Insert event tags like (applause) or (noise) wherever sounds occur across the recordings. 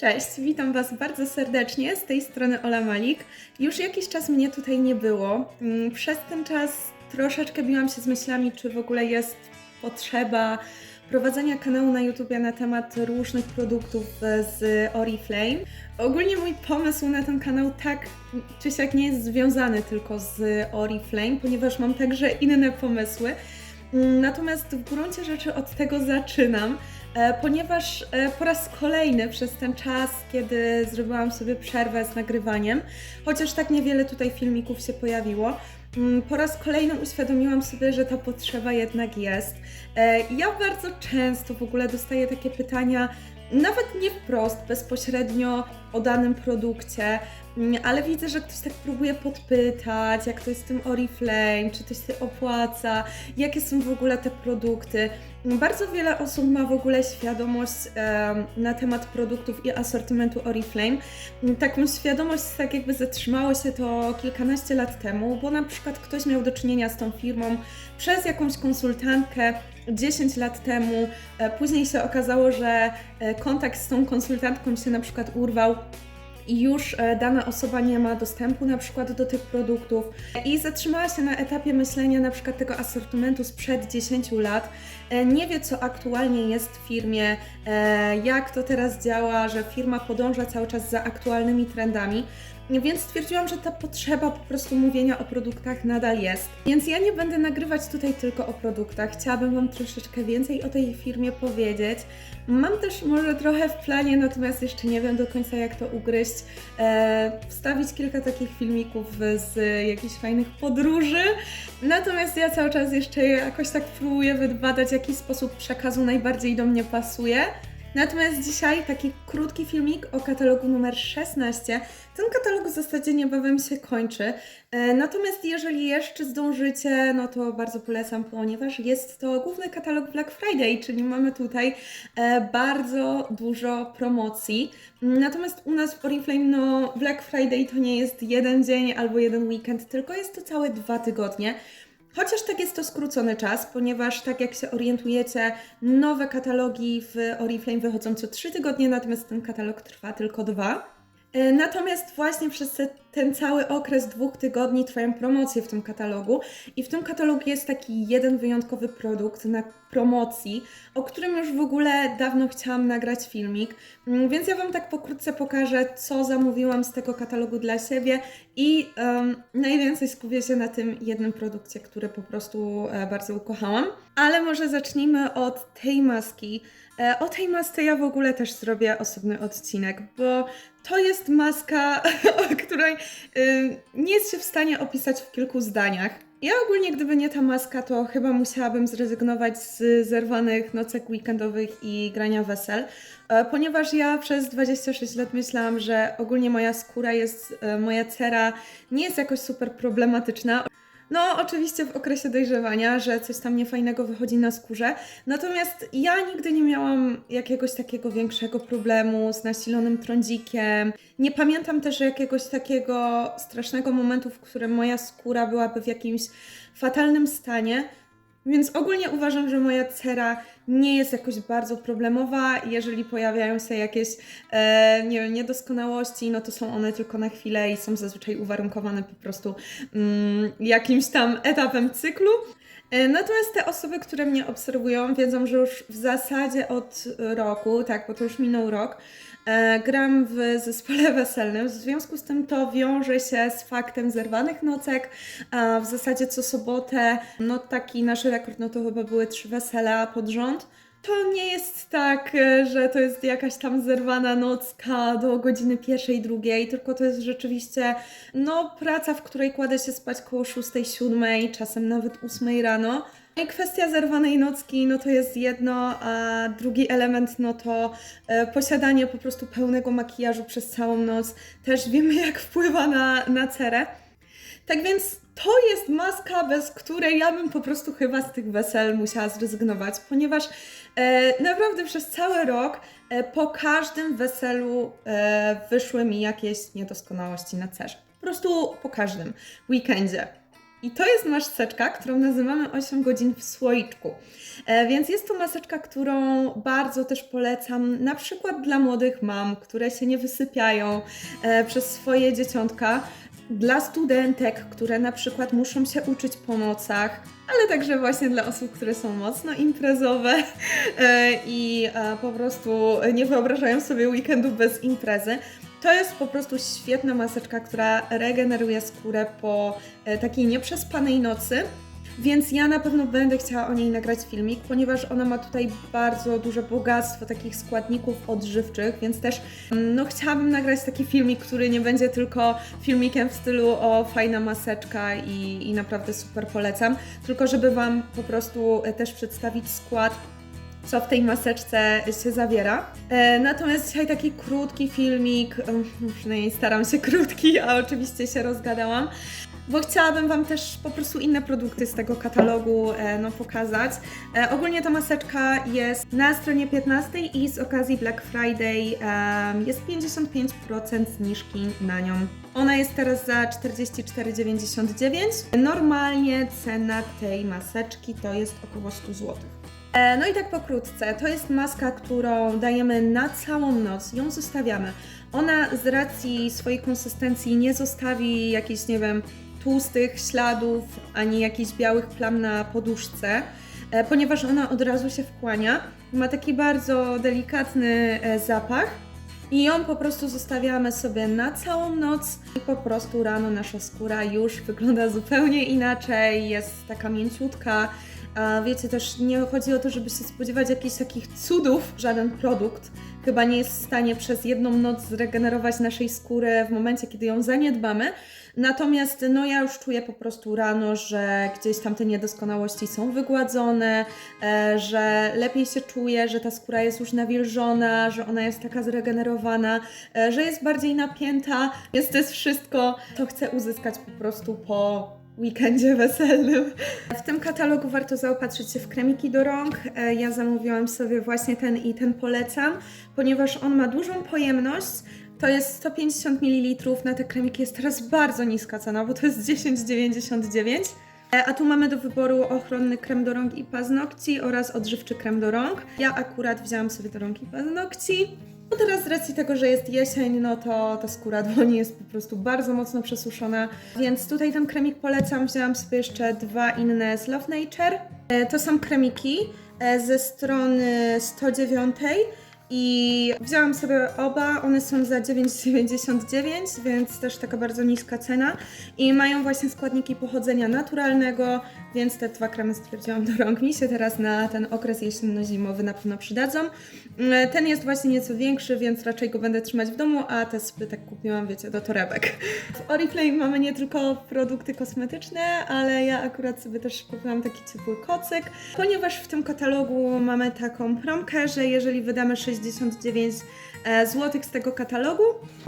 Cześć, witam Was bardzo serdecznie. Z tej strony Ola Malik. Już jakiś czas mnie tutaj nie było. Mm, Przez ten czas troszeczkę biłam się z myślami, czy w ogóle jest potrzeba prowadzenia kanału na YouTube na temat różnych produktów e, z Oriflame. Ogólnie mój pomysł na ten kanał tak czy siak nie jest związany tylko z Oriflame, ponieważ mam także inne pomysły. Mm, Natomiast w gruncie rzeczy od tego zaczynam, e, ponieważ e, po raz kolejny przez ten czas, kiedy zrobiłam sobie przerwę z nagrywaniem, chociaż tak niewiele tutaj filmików się pojawiło, mm, po raz kolejny uświadomiłam sobie, że ta potrzeba jednak jest. E, Ja bardzo często w ogóle dostaję takie pytania, nawet nie wprost, bezpośrednio o danym produkcie, ale widzę, że ktoś tak próbuje podpytać, jak to jest z tym Oriflame, czy to się opłaca, jakie są w ogóle te produkty. Bardzo wiele osób ma w ogóle świadomość em, na temat produktów i asortymentu Oriflame. Taką świadomość tak jakby zatrzymało się to kilkanaście lat temu, bo na przykład ktoś miał do czynienia z tą firmą przez jakąś konsultantkę 10 lat temu. E, Później się okazało, że e, kontakt z tą konsultantką się na przykład urwał i już e, dana osoba nie ma dostępu na przykład do tych produktów i zatrzymała się na etapie myślenia na przykład tego asortymentu sprzed 10 lat, e, nie wie co aktualnie jest w firmie, e, jak to teraz działa, że firma podąża cały czas za aktualnymi trendami. Więc stwierdziłam, że ta potrzeba po prostu mówienia o produktach nadal jest. Więc ja nie będę nagrywać tutaj tylko o produktach. Chciałabym Wam troszeczkę więcej o tej firmie powiedzieć. Mam też może trochę w planie, natomiast jeszcze nie wiem do końca jak to ugryźć. E, wstawić kilka takich filmików z jakichś fajnych podróży. Natomiast ja cały czas jeszcze jakoś tak próbuję wybadać, jaki sposób przekazu najbardziej do mnie pasuje. Natomiast dzisiaj taki krótki filmik o katalogu numer 16. Ten katalog w zasadzie niebawem się kończy. E, Natomiast jeżeli jeszcze zdążycie, no to bardzo polecam, ponieważ jest to główny katalog Black Friday, czyli mamy tutaj e, bardzo dużo promocji. Natomiast u nas w Oriflame, no Black Friday to nie jest jeden dzień albo jeden weekend, tylko jest to całe dwa tygodnie. Chociaż tak jest to skrócony czas, ponieważ tak jak się orientujecie, nowe katalogi w Oriflame wychodzą co 3 tygodnie, natomiast ten katalog trwa tylko dwa. E, Natomiast właśnie przez te, ten cały okres dwóch tygodni trwają promocje w tym katalogu i w tym katalogu jest taki jeden wyjątkowy produkt na promocji, o którym już w ogóle dawno chciałam nagrać filmik, Mm, więc ja Wam tak pokrótce pokażę, co zamówiłam z tego katalogu dla siebie i em, najwięcej skupię się na tym jednym produkcie, który po prostu e, bardzo ukochałam. Ale może zacznijmy od tej maski. E, O tej masce ja w ogóle też zrobię osobny odcinek, bo to jest maska, (laughs) o której y, nie jest się w stanie opisać w kilku zdaniach. Ja ogólnie, gdyby nie ta maska, to chyba musiałabym zrezygnować z zerwanych nocek weekendowych i grania wesel, e, ponieważ ja przez 26 lat myślałam, że ogólnie moja skóra jest, e, moja cera nie jest jakoś super problematyczna. No, oczywiście w okresie dojrzewania, że coś tam niefajnego wychodzi na skórze. Natomiast ja nigdy nie miałam jakiegoś takiego większego problemu z nasilonym trądzikiem. Nie pamiętam też jakiegoś takiego strasznego momentu, w którym moja skóra byłaby w jakimś fatalnym stanie. Więc ogólnie uważam, że moja cera nie jest jakoś bardzo problemowa. Jeżeli pojawiają się jakieś e, nie wiem, niedoskonałości, no to są one tylko na chwilę i są zazwyczaj uwarunkowane po prostu mm, jakimś tam etapem cyklu. E, Natomiast te osoby, które mnie obserwują, wiedzą, że już w zasadzie od roku, tak, bo to już minął rok, gram w zespole (laughs) weselnym. W związku z tym to wiąże się z faktem zerwanych nocek. W zasadzie co sobotę, no taki nasz rekord, no to chyba były trzy wesela pod rząd. To nie jest tak, e, że to jest jakaś tam zerwana nocka do godziny pierwszej, drugiej, tylko to jest rzeczywiście no, praca, w której kładę się spać koło 6-7, czasem nawet 8 rano. Kwestia zerwanej nocki, no to jest jedno, a drugi element, no to e, posiadanie po prostu pełnego makijażu przez całą noc. Też wiemy, jak wpływa na, na cerę. Tak więc to jest maska, bez której ja bym po prostu chyba z tych wesel musiała zrezygnować, ponieważ e, naprawdę przez cały rok e, po każdym weselu e, wyszły mi jakieś niedoskonałości na cerze. Po prostu po każdym weekendzie. I to jest maseczka, którą nazywamy 8 godzin w słoiczku. E, Więc jest to maseczka, którą bardzo też polecam, na przykład dla młodych mam, które się nie wysypiają e, przez swoje dzieciątka, dla studentek, które na przykład muszą się uczyć po nocach, ale także właśnie dla osób, które są mocno imprezowe e, i po prostu nie wyobrażają sobie weekendu bez imprezy. To jest po prostu świetna maseczka, która regeneruje skórę po e, takiej nieprzespanej nocy. Więc ja na pewno będę chciała o niej nagrać filmik, ponieważ ona ma tutaj bardzo duże bogactwo takich składników odżywczych, więc też mm, no, chciałabym nagrać taki filmik, który nie będzie tylko filmikiem w stylu o fajna maseczka i, i naprawdę super polecam, tylko żeby Wam po prostu e, też przedstawić skład co w tej maseczce się zawiera. E, natomiast dzisiaj taki krótki filmik, no przynajmniej staram się krótki, a oczywiście się rozgadałam, bo chciałabym Wam też po prostu inne produkty z tego katalogu e, no, pokazać. E, ogólnie ta maseczka jest na stronie 15 i z okazji Black Friday jest 55% zniżki na nią. Ona jest teraz za 44,99. Normalnie cena tej maseczki to jest około 100 zł. E, No i tak pokrótce, to jest maska, którą dajemy na całą noc, ją zostawiamy. Ona z racji swojej konsystencji nie zostawi jakichś, nie wiem, tłustych śladów, ani jakichś białych plam na poduszce, e, ponieważ ona od razu się wchłania. Ma taki bardzo delikatny e, zapach. I ją po prostu zostawiamy sobie na całą noc i po prostu rano nasza skóra już wygląda zupełnie inaczej, jest taka mięciutka. A wiecie, też nie chodzi o to, żeby się spodziewać jakichś takich cudów. Żaden produkt chyba nie jest w stanie przez jedną noc zregenerować naszej skóry w momencie, kiedy ją zaniedbamy. Natomiast no ja już czuję po prostu rano, że gdzieś tam te niedoskonałości są wygładzone, e, że lepiej się czuję, że ta skóra jest już nawilżona, że ona jest taka zregenerowana, e, że jest bardziej napięta. Więc to jest wszystko, co chcę uzyskać po prostu po weekendzie weselnym. W tym katalogu warto zaopatrzyć się w kremiki do rąk. E, Ja zamówiłam sobie właśnie ten i ten polecam, ponieważ on ma dużą pojemność. To jest 150 ml, na te kremiki jest teraz bardzo niska cena, bo to jest 10,99. E, A tu mamy do wyboru ochronny krem do rąk i paznokci oraz odżywczy krem do rąk. Ja akurat wzięłam sobie do rąk i paznokci. No teraz z racji tego, że jest jesień, no to ta skóra dłoni jest po prostu bardzo mocno przesuszona, więc tutaj ten kremik polecam. Wzięłam sobie jeszcze dwa inne z Love Nature. E, To są kremiki e, ze strony 109 i wzięłam sobie oba, one są za 9,99, więc też taka bardzo niska cena. I mają właśnie składniki pochodzenia naturalnego, więc te dwa kremy stwierdziłam do rąk. Mi się teraz na ten okres jesienno-zimowy na pewno przydadzą. Mm, Ten jest właśnie nieco większy, więc raczej go będę trzymać w domu, a te tak kupiłam, wiecie, do torebek. (laughs) W Oriflame mamy nie tylko produkty kosmetyczne, ale ja akurat sobie też kupiłam taki ciepły kocyk, ponieważ w tym katalogu mamy taką promkę, że jeżeli wydamy 69 zł z tego katalogu,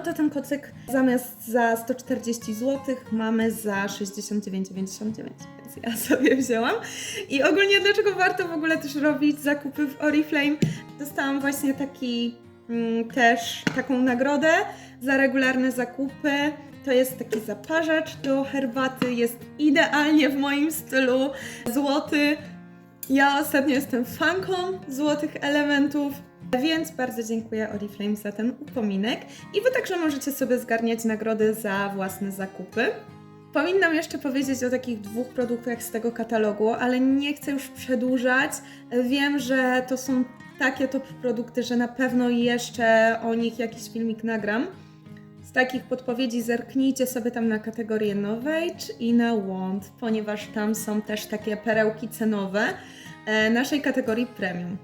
to ten kocyk zamiast za 140 zł mamy za 69,99, ja (laughs) sobie wzięłam. I ogólnie dlaczego warto w ogóle też robić zakupy w Oriflame? Dostałam właśnie taki mm, też taką nagrodę za regularne zakupy. To jest taki zaparzacz do herbaty, jest idealnie w moim stylu, złoty. Ja ostatnio jestem fanką złotych elementów, więc bardzo dziękuję Oriflame za ten upominek. I Wy także możecie sobie zgarniać nagrody za własne zakupy. Powinnam jeszcze powiedzieć o takich dwóch produktach z tego katalogu, ale nie chcę już przedłużać. Wiem, że to są takie top produkty, że na pewno jeszcze o nich jakiś filmik nagram. Z takich podpowiedzi zerknijcie sobie tam na kategorię Novage i na Want, ponieważ tam są też takie perełki cenowe e, naszej kategorii Premium.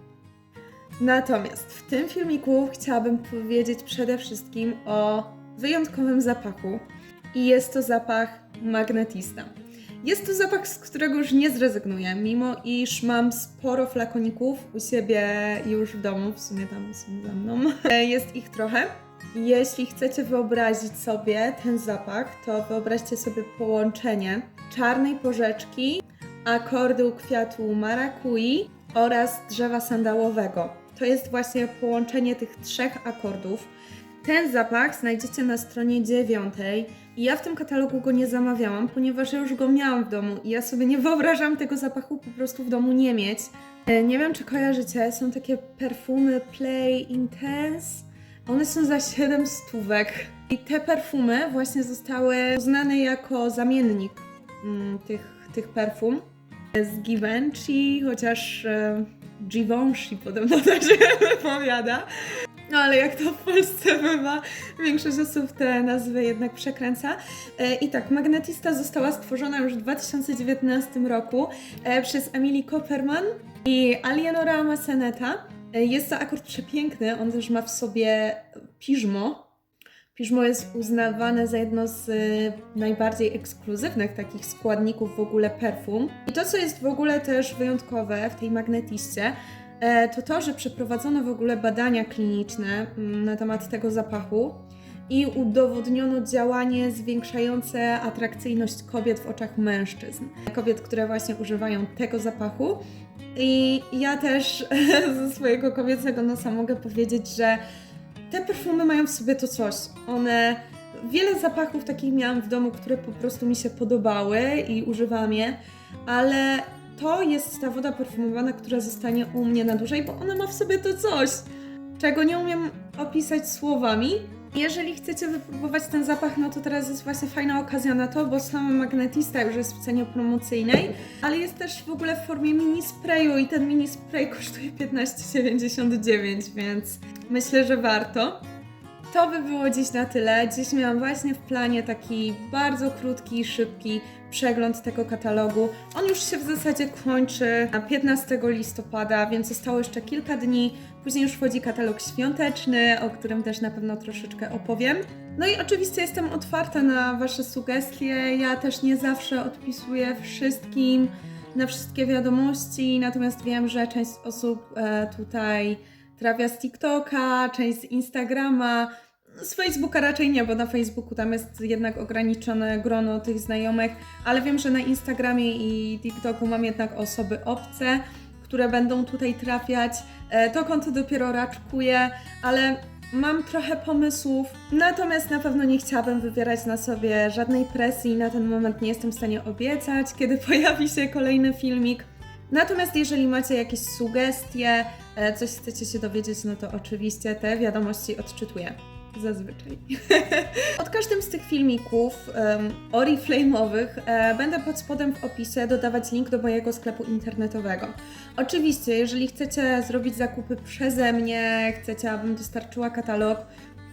Natomiast w tym filmiku chciałabym powiedzieć przede wszystkim o wyjątkowym zapachu i jest to zapach magnetista. Jest to zapach, z którego już nie zrezygnuję, mimo iż mam sporo flakoników u siebie już w domu, w sumie tam są za mną. Jest ich trochę. Jeśli chcecie wyobrazić sobie ten zapach, to wyobraźcie sobie połączenie czarnej porzeczki, akordu kwiatu marakui oraz drzewa sandałowego. To jest właśnie połączenie tych trzech akordów. Ten zapach znajdziecie na stronie dziewiątej i ja w tym katalogu go nie zamawiałam, ponieważ ja już go miałam w domu i ja sobie nie wyobrażam tego zapachu po prostu w domu nie mieć. E, Nie wiem, czy kojarzycie, są takie perfumy Play Intense. One są za 7 stówek. I te perfumy właśnie zostały uznane jako zamiennik mm, tych, tych perfum z Givenchy, chociaż e, Givenchy podobno (laughs) się wypowiada. No ale jak to w Polsce bywa, większość osób te nazwy jednak przekręca. E, I tak, Magnetista została stworzona już w 2019 roku e, przez Emily Copperman i Alienora Masseneta. E, Jest to akord przepiękny, on też ma w sobie piżmo. Piżmo jest uznawane za jedno z najbardziej ekskluzywnych takich składników w ogóle perfum. I to, co jest w ogóle też wyjątkowe w tej magnetiście, to to, że przeprowadzono w ogóle badania kliniczne mm, na temat tego zapachu i udowodniono działanie zwiększające atrakcyjność kobiet w oczach mężczyzn. Kobiet, które właśnie używają tego zapachu. I ja też (laughs) ze swojego kobiecego nosa mogę powiedzieć, że te perfumy mają w sobie to coś. One. Wiele zapachów takich miałam w domu, które po prostu mi się podobały i używam je, ale to jest ta woda perfumowana, która zostanie u mnie na dłużej, bo ona ma w sobie to coś, czego nie umiem opisać słowami. Jeżeli chcecie wypróbować ten zapach, no to teraz jest właśnie fajna okazja na to, bo sama magnetista już jest w cenie promocyjnej, ale jest też w ogóle w formie mini sprayu i ten mini spray kosztuje 15,99, więc myślę, że warto. To by było dziś na tyle. Dziś miałam właśnie w planie taki bardzo krótki, szybki przegląd tego katalogu. On już się w zasadzie kończy na 15 listopada, więc zostało jeszcze kilka dni. Później już wchodzi katalog świąteczny, o którym też na pewno troszeczkę opowiem. No i oczywiście jestem otwarta na Wasze sugestie. Ja też nie zawsze odpisuję wszystkim na wszystkie wiadomości, natomiast wiem, że część osób e, tutaj trafia z TikToka, część z Instagrama. Z Facebooka raczej nie, bo na Facebooku tam jest jednak ograniczone grono tych znajomych, ale wiem, że na Instagramie i TikToku mam jednak osoby obce, które będą tutaj trafiać. E, To konto dopiero raczkuję, ale mam trochę pomysłów, natomiast na pewno nie chciałabym wywierać na sobie żadnej presji. Na ten moment nie jestem w stanie obiecać, kiedy (laughs) pojawi się kolejny filmik. Natomiast jeżeli macie jakieś sugestie, e, coś chcecie się dowiedzieć, no to oczywiście te wiadomości odczytuję. Zazwyczaj. (laughs) Pod każdym z tych filmików um, oriflame'owych e, będę pod spodem w opisie dodawać link do mojego sklepu internetowego. Oczywiście, jeżeli chcecie zrobić zakupy przeze mnie, chcecie, abym dostarczyła katalog,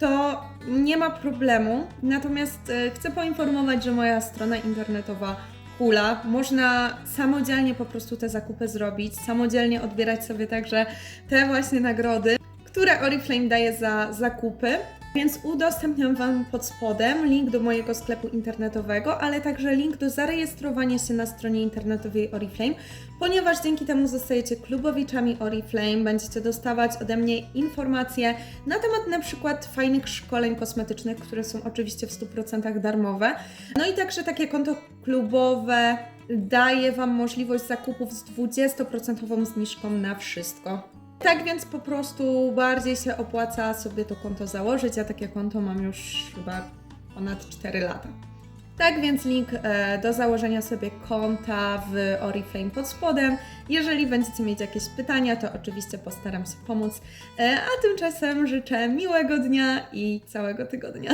to nie ma problemu. Natomiast e, chcę poinformować, że moja strona internetowa hula. Można samodzielnie po prostu te zakupy zrobić, samodzielnie odbierać sobie także te właśnie nagrody, które Oriflame daje za zakupy. Więc udostępniam Wam pod spodem link do mojego sklepu internetowego, ale także link do zarejestrowania się na stronie internetowej Oriflame, ponieważ dzięki temu zostajecie klubowiczami Oriflame, będziecie dostawać ode mnie informacje na temat na przykład fajnych szkoleń kosmetycznych, które są oczywiście w 100% darmowe. No i także takie konto klubowe daje Wam możliwość zakupów z 20% zniżką na wszystko. Tak więc po prostu bardziej się opłaca sobie to konto założyć. Ja takie konto mam już chyba ponad 4 lata. Tak więc link e, do założenia sobie konta w Oriflame pod spodem. Jeżeli będziecie mieć jakieś pytania, to oczywiście postaram się pomóc. E, a tymczasem życzę miłego dnia i całego tygodnia.